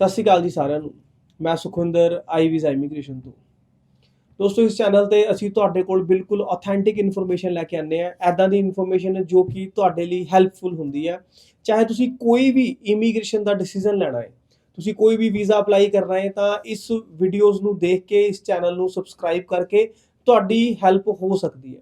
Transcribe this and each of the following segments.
ਸਤਿ ਸ਼੍ਰੀ ਅਕਾਲ ਜੀ ਸਾਰਿਆਂ ਨੂੰ। ਮੈਂ ਸੁਖਵਿੰਦਰ, ਆਈ ਵੀਜ਼ਾ ਇਮੀਗ੍ਰੇਸ਼ਨ ਤੋਂ। ਦੋਸਤੋ, ਇਸ ਚੈਨਲ ਤੇ ਅਸੀਂ ਤੁਹਾਡੇ ਕੋਲ ਬਿਲਕੁਲ ਆਥੈਂਟਿਕ ਇਨਫੋਰਮੇਸ਼ਨ ਲੈ ਕੇ ਆਉਂਦੇ ਆ ਐਦਾਂ ਦੀ ਇਨਫੋਰਮੇਸ਼ਨ ਜੋ ਕਿ ਤੁਹਾਡੇ ਲਈ ਹੈਲਪਫੁਲ ਹੁੰਦੀ ਹੈ। ਚਾਹੇ ਤੁਸੀਂ ਕੋਈ ਵੀ ਇਮੀਗ੍ਰੇਸ਼ਨ ਦਾ ਡਿਸੀਜਨ ਲੈਣਾ ਹੈ, ਤੁਸੀਂ ਕੋਈ ਵੀ ਵੀਜ਼ਾ ਅਪਲਾਈ ਕਰਨਾ ਹੈ, ਤਾਂ ਇਸ ਵੀਡੀਓਜ਼ ਨੂੰ ਦੇਖ ਕੇ, ਇਸ ਚੈਨਲ ਨੂੰ ਸਬਸਕ੍ਰਾਈਬ ਕਰਕੇ ਤੁਹਾਡੀ ਹੈਲਪ ਹੋ ਸਕਦੀ ਹੈ।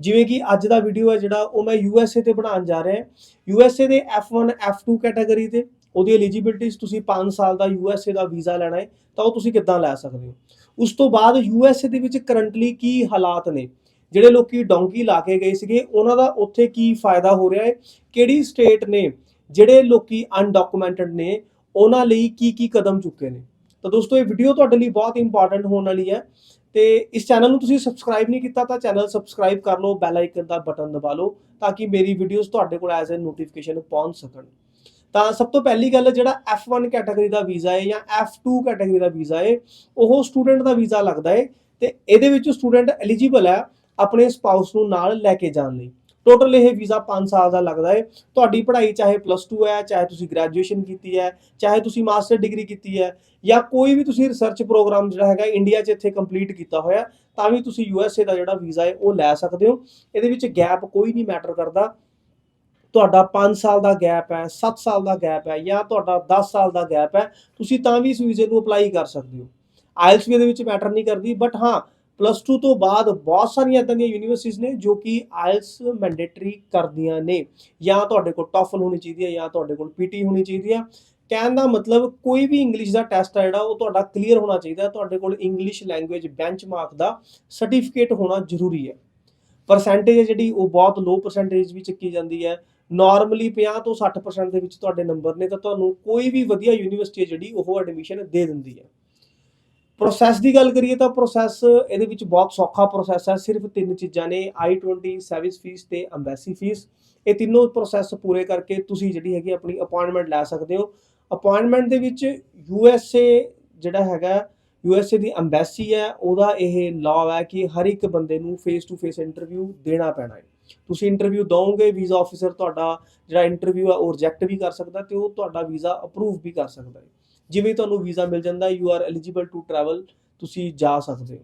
ਜਿਵੇਂ ਕਿ ਅੱਜ ਦਾ ਵੀਡੀਓ ਹੈ ਜਿਹੜਾ, ਉਹ ਮੈਂ ਯੂਐਸਏ ਤੇ ਬਣਾਉਣ ਜਾ ਰਿਹਾ ਹਾਂ। ਯੂਐਸਏ ਦੇ F1 F2 ਕੈਟਾਗਰੀ ਤੇ ਉਹਦੀ ਐਲੀਜੀਬਿਲਟੀਜ਼ ਤੁਸੀਂ 5 ਸਾਲ ਦਾ ਯੂਐਸਏ ਦਾ ਵੀਜ਼ਾ ਲੈਣਾ ਹੈ, ਤਾਂ ਉਹ ਤੁਸੀਂ ਕਿੱਦਾਂ ਲੈ ਸਕਦੇ ਹੋ? ਉਸ ਤੋਂ ਬਾਅਦ ਯੂਐਸਏ ਦੇ ਵਿੱਚ ਕਰੰਟਲੀ ਕੀ ਹਾਲਾਤ ਨੇ? ਜਿਹੜੇ ਲੋਕੀ ਡੋਂਕੀ ਲਾ ਕੇ ਗਏ ਸੀਗੇ, ਉਹਨਾਂ ਦਾ ਉੱਥੇ ਕੀ ਫਾਇਦਾ ਹੋ ਰਿਹਾ ਹੈ? ਕਿਹੜੀ ਸਟੇਟ ਨੇ ਜਿਹੜੇ ਲੋਕੀ ਅਨਡਾਕੂਮੈਂਟਡ ਨੇ, ਉਹਨਾਂ ਲਈ ਕੀ ਕੀ ਕਦਮ ਚੁੱਕੇ ਨੇ? ਤਾਂ ਦੋਸਤੋ, ਇਹ ਵੀਡੀਓ ਤੁਹਾਡੇ ਲਈ ਬਹੁਤ ਇੰਪੋਰਟੈਂਟ ਹੋਣ ਵਾਲੀ ਹੈ ਤੇ ਇਸ ਚੈਨਲ ਨੂੰ ਤੁਸੀਂ ਸਬਸਕ੍ਰਾਈਬ ਨਹੀਂ ਕੀਤਾ ਤਾਂ ਚੈਨਲ ਸਬਸਕ੍ਰਾਈਬ ਕਰ ਲਓ ਬੈਲ ਆਈਕਨ ਦਾ ਬਟਨ ਦਬਾ ਲਓ, ਤਾਂ ਕਿ ਮੇਰੀ ਵੀਡੀਓਜ਼ ਤੁਹਾਡੇ ਕੋਲ ਐਜ਼ ਅ ਨੋਟੀਫਿਕੇਸ਼ਨ ਪਹੁੰਚ ਸਕਣ। ਤਾਂ ਸਭ ਤੋਂ ਪਹਿਲੀ ਗੱਲ ਜਿਹੜਾ F1 ਕੈਟਾਗਰੀ ਦਾ ਵੀਜ਼ਾ ਹੈ ਜਾਂ F2 ਕੈਟਾਗਰੀ ਦਾ ਵੀਜ਼ਾ ਹੈ, ਉਹ ਸਟੂਡੈਂਟ ਦਾ ਵੀਜ਼ਾ ਲੱਗਦਾ ਹੈ ਤੇ ਇਹਦੇ ਵਿੱਚ ਸਟੂਡੈਂਟ ਐਲੀਜੀਬਲ ਹੈ ਆਪਣੇ ਸਪਾਊਸ ਨੂੰ ਨਾਲ ਲੈ ਕੇ ਜਾਣ ਲਈ। ਟੋਟਲ ਇਹ ਵੀਜ਼ਾ 5 ਸਾਲ ਦਾ ਲੱਗਦਾ ਹੈ। ਤੁਹਾਡੀ ਪੜ੍ਹਾਈ ਚਾਹੇ ਪਲੱਸ 2 ਹੈ, ਚਾਹੇ ਤੁਸੀਂ ਗ੍ਰੈਜੂਏਸ਼ਨ ਕੀਤੀ ਹੈ, ਚਾਹੇ ਤੁਸੀਂ ਮਾਸਟਰ ਡਿਗਰੀ ਕੀਤੀ ਹੈ ਜਾਂ ਕੋਈ ਵੀ ਤੁਸੀਂ ਰਿਸਰਚ ਪ੍ਰੋਗਰਾਮ ਜਿਹੜਾ ਹੈਗਾ ਇੰਡੀਆ 'ਚ ਇੱਥੇ ਕੰਪਲੀਟ ਕੀਤਾ ਹੋਇਆ, ਤਾਂ ਵੀ ਤੁਸੀਂ ਯੂਐਸਏ ਦਾ ਜਿਹੜਾ ਵੀਜ਼ਾ ਹੈ, ਉਹ ਲੈ ਸਕਦੇ ਹੋ। ਇਹਦੇ ਵਿੱਚ ਗੈਪ ਕੋਈ ਨਹੀਂ ਮੈਟਰ ਕਰਦਾ। ਤੁਹਾਡਾ 5 ਸਾਲ ਦਾ ਗੈਪ ਹੈ 7 ਸਾਲ ਦਾ ਗੈਪ ਹੈ ਜਾਂ ਤੁਹਾਡਾ 10 ਸਾਲ ਦਾ ਗੈਪ ਹੈ, ਤੁਸੀਂ ਤਾਂ ਵੀ ਇਸ ਵੀਜ਼ੇ ਨੂੰ ਅਪਲਾਈ ਕਰ ਸਕਦੇ ਹੋ। ਆਇਲਸ ਵੀ ਇਹਦੇ ਵਿੱਚ ਮੈਟਰ ਨਹੀਂ ਕਰਦੀ ਬਟ ਹਾਂ ਪਲੱਸ 2 ਤੋਂ ਬਾਅਦ ਬਹੁਤ ਸਾਰੀਆਂ ਇਦਾਂ ਦੀਆਂ ਯੂਨੀਵਰਸਿਟੀਜ਼ ਨੇ ਜੋ ਕਿ ਆਇਲਸ ਮੈਂਡੇਟਰੀ ਕਰਦੀਆਂ ਨੇ। ਜਾਂ ਤੁਹਾਡੇ ਕੋਲ ਟਫਲ ਹੋਣੀ ਚਾਹੀਦੀ ਹੈ ਜਾਂ ਤੁਹਾਡੇ ਕੋਲ ਪੀਟੀ ਹੋਣੀ ਚਾਹੀਦੀ ਹੈ। ਕਹਿਣ ਦਾ ਮਤਲਬ ਕੋਈ ਵੀ ਇੰਗਲਿਸ਼ ਦਾ ਟੈਸਟ ਹੈ ਜਿਹੜਾ, ਉਹ ਤੁਹਾਡਾ ਕਲੀਅਰ ਹੋਣਾ ਚਾਹੀਦਾ ਤੁਹਾਡੇ ਕੋਲ ਇੰਗਲਿਸ਼ ਲੈਂਗੁਏਜ ਬੈਂਚਮਾਰਕ ਦਾ ਸਰਟੀਫਿਕੇਟ ਹੋਣਾ ਜ਼ਰੂਰੀ ਹੈ। ਪਰਸੈਂਟੇਜ ਹੈ ਜਿਹੜੀ, ਉਹ ਬਹੁਤ ਲੋ ਪਰਸੈਂਟੇਜ ਵੀ ਚੱਕੀ ਜਾਂਦੀ ਹੈ। ਨਾਰਮਲੀ 50 ਤੋਂ 60% ਦੇ ਵਿੱਚ ਤੁਹਾਡੇ ਨੰਬਰ ਨੇ ਤਾਂ ਤੁਹਾਨੂੰ ਕੋਈ ਵੀ ਵਧੀਆ ਯੂਨੀਵਰਸਿਟੀ ਜਿਹੜੀ ਉਹ ਐਡਮਿਸ਼ਨ ਦੇ ਦਿੰਦੀ ਹੈ। ਪ੍ਰੋਸੈਸ ਦੀ ਗੱਲ ਕਰੀਏ ਤਾਂ ਪ੍ਰੋਸੈਸ ਇਹਦੇ ਵਿੱਚ ਬਹੁਤ ਸੌਖਾ ਪ੍ਰੋਸੈਸ ਹੈ। ਸਿਰਫ ਤਿੰਨ ਚੀਜ਼ਾਂ ਨੇ I20 ਸਰਵਿਸ ਫੀਸ ਤੇ ਐਮਬੈਸੀ ਫੀਸ ਇਹ ਤਿੰਨੋਂ ਪ੍ਰੋਸੈਸ ਪੂਰੇ ਕਰਕੇ ਤੁਸੀਂ ਜਿਹੜੀ ਹੈਗੀ ਆਪਣੀ ਅਪਾਇੰਟਮੈਂਟ ਲੈ ਸਕਦੇ ਹੋ। ਅਪਾਇੰਟਮੈਂਟ ਦੇ ਵਿੱਚ USA ਜਿਹੜਾ ਹੈਗਾ USA ਦੀ ਐਮਬੈਸੀ ਹੈ, ਉਹਦਾ ਇਹ ਲਾਅ ਹੈ ਕਿ ਹਰ ਇੱਕ ਬੰਦੇ ਨੂੰ ਫੇਸ ਟੂ ਫੇਸ ਇੰਟਰਵਿਊ ਦੇਣਾ ਪੈਣਾ ਹੈ। ਤੁਸੀਂ ਇੰਟਰਵਿਊ ਦੋਗੇ ਵੀਜ਼ਾ ਆਫੀਸਰ ਤੁਹਾਡਾ ਜਿਹੜਾ ਇੰਟਰਵਿਊ ਆ, ਉਹ ਰਿਜੈਕਟ ਵੀ ਕਰ ਸਕਦਾ ਤੇ ਉਹ ਤੁਹਾਡਾ ਵੀਜ਼ਾ ਅਪਰੂਵ ਵੀ ਕਰ ਸਕਦਾ ਹੈ। ਜਿਵੇਂ ਤੁਹਾਨੂੰ ਵੀਜ਼ਾ ਮਿਲ ਜਾਂਦਾ you are eligible to travel ਤੁਸੀਂ ਜਾ ਸਕਦੇ ਹੋ।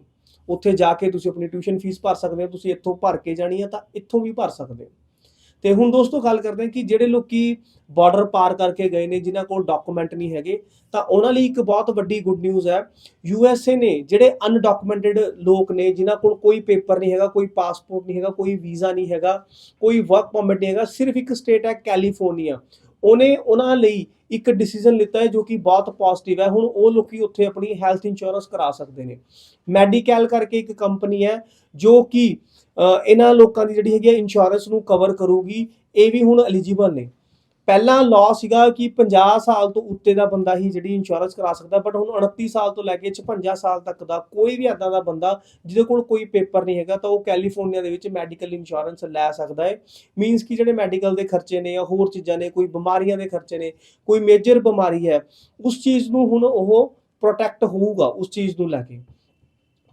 ਉੱਥੇ ਜਾ ਕੇ ਤੁਸੀਂ ਆਪਣੀ ਟਿਊਸ਼ਨ ਫੀਸ ਭਰ ਸਕਦੇ ਹੋ, ਤੁਸੀਂ ਇੱਥੋਂ ਭਰ ਕੇ ਜਾਣੀ ਹੈ ਤਾਂ ਇੱਥੋਂ ਵੀ ਭਰ ਸਕਦੇ ਹੋ। ਤੇ ਹੁਣ ਦੋਸਤੋ ਗੱਲ ਕਰਦੇ ਹਾਂ ਕਿ ਜਿਹੜੇ ਲੋਕੀ ਬਾਰਡਰ ਪਾਰ ਕਰਕੇ ਗਏ ਨੇ, ਜਿਨ੍ਹਾਂ ਕੋਲ ਡਾਕੂਮੈਂਟ ਨਹੀਂ ਹੈਗੇ, ਤਾਂ ਉਹਨਾਂ ਲਈ ਇੱਕ ਬਹੁਤ ਵੱਡੀ ਗੁੱਡ ਨਿਊਜ਼ ਹੈ। ਯੂ ਐੱਸ ਏ ਨੇ ਜਿਹੜੇ ਅਨਡਾਕੂਮੈਂਟਡ ਲੋਕ ਨੇ, ਜਿਨ੍ਹਾਂ ਕੋਲ ਕੋਈ ਪੇਪਰ ਨਹੀਂ ਹੈਗਾ, ਕੋਈ ਪਾਸਪੋਰਟ ਨਹੀਂ ਹੈਗਾ, ਕੋਈ ਵੀਜ਼ਾ ਨਹੀਂ ਹੈਗਾ, ਕੋਈ ਵਰਕ ਪਰਮਿਟ ਨਹੀਂ ਹੈਗਾ, ਸਿਰਫ ਇੱਕ ਸਟੇਟ ਹੈ ਕੈਲੀਫੋਰਨੀਆ ਉਹਨੇ ਉਹਨਾਂ ਲਈ ਇੱਕ ਡਿਸੀਜਨ ਲਿੱਤਾ ਹੈ, ਜੋ ਕਿ ਬਹੁਤ ਪੋਜ਼ਿਟਿਵ ਹੈ। ਹੁਣ ਉਹ ਲੋਕੀ ਉੱਥੇ ਆਪਣੀ ਹੈਲਥ ਇੰਸ਼ੋਰੈਂਸ ਕਰਾ ਸਕਦੇ ਨੇ। ਮੈਡੀਕੈਲ ਕਰਕੇ ਇੱਕ ਕੰਪਨੀ ਹੈ, ਜੋ ਕਿ ਇਹਨਾਂ ਲੋਕਾਂ ਦੀ ਜਿਹੜੀ ਹੈਗੀ ਹੈ ਇੰਸ਼ੋਰੈਂਸ ਨੂੰ ਕਵਰ ਕਰੂਗੀ, ਇਹ ਵੀ ਹੁਣ ਐਲੀਜੀਬਲ ਨੇ। ਪਹਿਲਾਂ ਲਾਅ ਸੀਗਾ ਕਿ 50 ਸਾਲ ਤੋਂ ਉੱਤੇ ਦਾ ਬੰਦਾ ਹੀ ਜਿਹੜੀ ਇੰਸ਼ੋਰੈਂਸ ਕਰਾ ਸਕਦਾ ਬਟ ਹੁਣ 29 ਸਾਲ ਤੋਂ ਲੈ ਕੇ 56 ਸਾਲ ਤੱਕ ਦਾ ਕੋਈ ਵੀ ਐਦਾਂ ਦਾ ਬੰਦਾ ਜਿਹਦੇ ਕੋਲ ਕੋਈ ਪੇਪਰ ਨਹੀਂ ਹੈਗਾ, ਤਾਂ ਉਹ ਕੈਲੀਫੋਰਨੀਆ ਦੇ ਵਿੱਚ ਮੈਡੀਕਲ ਇੰਸ਼ੋਰੈਂਸ ਲੈ ਸਕਦਾ ਹੈ। ਮੀਨਸ ਕਿ ਜਿਹੜੇ ਮੈਡੀਕਲ ਦੇ ਖਰਚੇ ਨੇ ਜਾਂ ਹੋਰ ਚੀਜ਼ਾਂ ਨੇ, ਕੋਈ ਬਿਮਾਰੀਆਂ ਦੇ ਖਰਚੇ ਨੇ, ਕੋਈ ਮੇਜਰ ਬਿਮਾਰੀ ਹੈ, ਉਸ ਚੀਜ਼ ਨੂੰ ਹੁਣ ਉਹ ਪ੍ਰੋਟੈਕਟ ਹੋਊਗਾ, ਉਸ ਚੀਜ਼ ਨੂੰ ਲੈ ਕੇ।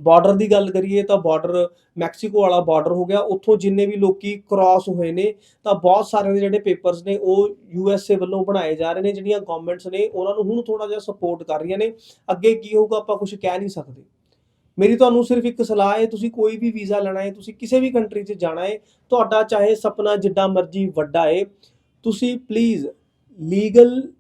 ਬਾਰਡਰ ਦੀ ਗੱਲ ਕਰੀਏ ਤਾਂ ਬਾਰਡਰ ਮੈਕਸੀਕੋ ਵਾਲਾ ਬਾਰਡਰ ਹੋ ਗਿਆ। ਉੱਥੋਂ ਜਿੰਨੇ ਵੀ ਲੋਕੀ ਕ੍ਰਾਸ ਹੋਏ ਨੇ, ਤਾਂ ਬਹੁਤ ਸਾਰੇ ਦੇ ਜਿਹੜੇ ਪੇਪਰਸ ਨੇ, ਉਹ ਯੂਐਸਏ ਵੱਲੋਂ ਬਣਾਏ ਜਾ ਰਹੇ ਨੇ, ਜਿਹੜੀਆਂ ਗਵਰਨਮੈਂਟਸ ਨੇ, ਉਹਨਾਂ ਨੂੰ ਹੁਣ ਥੋੜਾ ਜਿਹਾ ਸਪੋਰਟ ਕਰ ਰਹੀਆਂ ਨੇ। ਅੱਗੇ ਕੀ ਹੋਊਗਾ, ਆਪਾਂ ਕੁਝ ਕਹਿ ਨਹੀਂ ਸਕਦੇ। ਮੇਰੀ ਤੁਹਾਨੂੰ ਸਿਰਫ ਇੱਕ ਸਲਾਹ ਹੈ, ਤੁਸੀਂ ਕੋਈ ਵੀ ਵੀਜ਼ਾ ਲੈਣਾ ਹੈ, ਤੁਸੀਂ ਕਿਸੇ ਵੀ ਕੰਟਰੀ 'ਚ ਜਾਣਾ ਹੈ, ਤੁਹਾਡਾ ਚਾਹੇ ਸੁਪਨਾ ਜਿੱਡਾ ਮਰਜ਼ੀ ਵੱਡਾ ਹੈ, ਤੁਸੀਂ ਪਲੀਜ਼ ਲੀਗਲ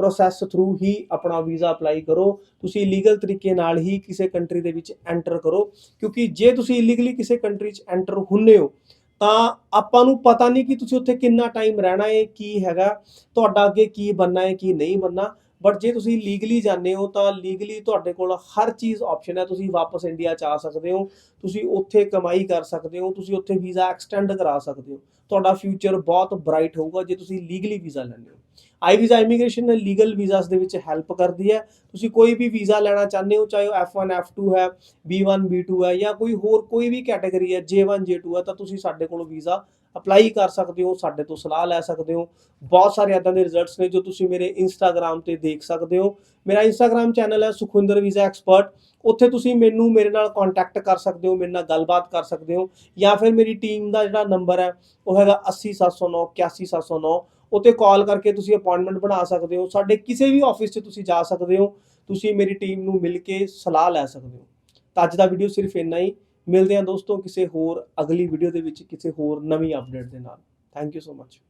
ਪ੍ਰੋਸੈਸ ਥਰੂ ਹੀ ਆਪਣਾ ਵੀਜ਼ਾ ਅਪਲਾਈ ਕਰੋ। ਤੁਸੀਂ ਲੀਗਲ ਤਰੀਕੇ ਨਾਲ ਹੀ ਕਿਸੇ ਕੰਟਰੀ ਦੇ ਵਿੱਚ ਐਂਟਰ ਕਰੋ। ਕਿਉਂਕਿ ਜੇ ਤੁਸੀਂ ਇਲੀਗਲੀ ਕਿਸੇ ਕੰਟਰੀ 'ਚ ਐਂਟਰ ਹੁੰਨੇ ਹੋ, ਤਾਂ ਆਪਾਂ ਨੂੰ ਪਤਾ ਨਹੀਂ ਕਿ ਤੁਸੀਂ ਉੱਥੇ ਕਿੰਨਾ ਟਾਈਮ ਰਹਿਣਾ ਹੈ, ਕੀ ਹੈਗਾ, ਤੁਹਾਡਾ ਅੱਗੇ ਕੀ ਬੰਨਾ ਹੈ, ਕੀ ਨਹੀਂ ਬੰਨਾ ਬਟ ਜੇ ਤੁਸੀਂ ਲੀਗਲੀ ਜਾਂਦੇ ਹੋ, ਤਾਂ ਲੀਗਲੀ ਤੁਹਾਡੇ ਕੋਲ ਹਰ ਚੀਜ਼ ਆਪਸ਼ਨ ਹੈ। ਤੁਸੀਂ ਵਾਪਸ ਇੰਡੀਆ ਚ ਆ ਸਕਦੇ ਹੋ, ਤੁਸੀਂ ਉੱਥੇ ਕਮਾਈ ਕਰ ਸਕਦੇ ਹੋ, ਤੁਸੀਂ ਉੱਥੇ ਵੀਜ਼ਾ ਐਕਸਟੈਂਡ ਕਰਾ ਸਕਦੇ ਹੋ। ਤੁਹਾਡਾ ਫਿਊਚਰ ਬਹੁਤ ਬ੍ਰਾਈਟ ਹੋਊਗਾ ਜੇ ਤੁਸੀਂ ਲੀਗਲੀ ਵੀਜ਼ਾ ਲੈਂਦੇ ਹੋ। I visa immigration legal visas ਦੇ ਵਿੱਚ ਹੈਲਪ ਕਰਦੀ ਹੈ। ਤੁਸੀਂ ਕੋਈ ਵੀ ਵੀਜ਼ਾ ਲੈਣਾ ਚਾਹੁੰਦੇ ਹੋ, ਚਾਹੇ ਉਹ F1 F2 ਹੈ B1 B2 ਹੈ ਜਾਂ ਕੋਈ ਹੋਰ ਕੋਈ ਵੀ ਕੈਟਾਗਰੀ ਹੈ J1 J2 ਹੈ, ਤਾਂ ਤੁਸੀਂ ਸਾਡੇ ਕੋਲੋਂ ਵੀਜ਼ਾ ਅਪਲਾਈ ਕਰ ਸਕਦੇ ਹੋ, ਸਾਡੇ ਤੋਂ ਸਲਾਹ ਲੈ ਸਕਦੇ ਹੋ। ਬਹੁਤ ਸਾਰੇ ਇਦਾਂ ਦੇ ਰਿਜ਼ਲਟਸ ਨੇ ਜੋ ਤੁਸੀਂ ਮੇਰੇ ਇੰਸਟਾਗ੍ਰam ਤੇ ਦੇਖ ਸਕਦੇ ਹੋ। ਮੇਰਾ ਇੰਸਟਾਗ੍ਰam ਚੈਨਲ ਹੈ ਸੁਖਵਿੰਦਰ ਵੀਜ਼ਾ ਐਕਸਪਰਟ ਉੱਥੇ ਤੁਸੀਂ ਮੈਨੂੰ ਮੇਰੇ ਨਾਲ ਕੰਟੈਕਟ ਕਰ ਸਕਦੇ ਹੋ, ਮੇਰੇ ਨਾਲ ਗੱਲਬਾਤ ਕਰ ਸਕਦੇ ਹੋ ਜਾਂ ਫਿਰ ਮੇਰੀ ਟੀਮ ਦਾ ਜਿਹੜਾ ਨੰਬਰ ਹੈ, ਉਹ ਹੈਗਾ 80709 81709 ਉੱਤੇ ਕਾਲ ਕਰਕੇ ਤੁਸੀਂ ਅਪਾਇੰਟਮੈਂਟ ਬਣਾ ਸਕਦੇ ਹੋ, ਸਾਡੇ ਕਿਸੇ ਵੀ ਆਫਿਸ 'ਚ ਤੁਸੀਂ ਜਾ ਸਕਦੇ ਹੋ, ਤੁਸੀਂ ਮੇਰੀ ਟੀਮ ਨੂੰ ਮਿਲ ਕੇ ਸਲਾਹ ਲੈ ਸਕਦੇ ਹੋ। ਤਾਂ ਅੱਜ ਦਾ ਵੀਡੀਓ ਸਿਰਫ ਇੰਨਾ ਹੀ। ਮਿਲਦੇ ਹਾਂ ਦੋਸਤੋ ਕਿਸੇ ਹੋਰ ਅਗਲੀ ਵੀਡੀਓ ਦੇ ਵਿੱਚ, ਕਿਸੇ ਹੋਰ ਨਵੀਂ ਅਪਡੇਟ ਦੇ ਨਾਲ। Thank you so much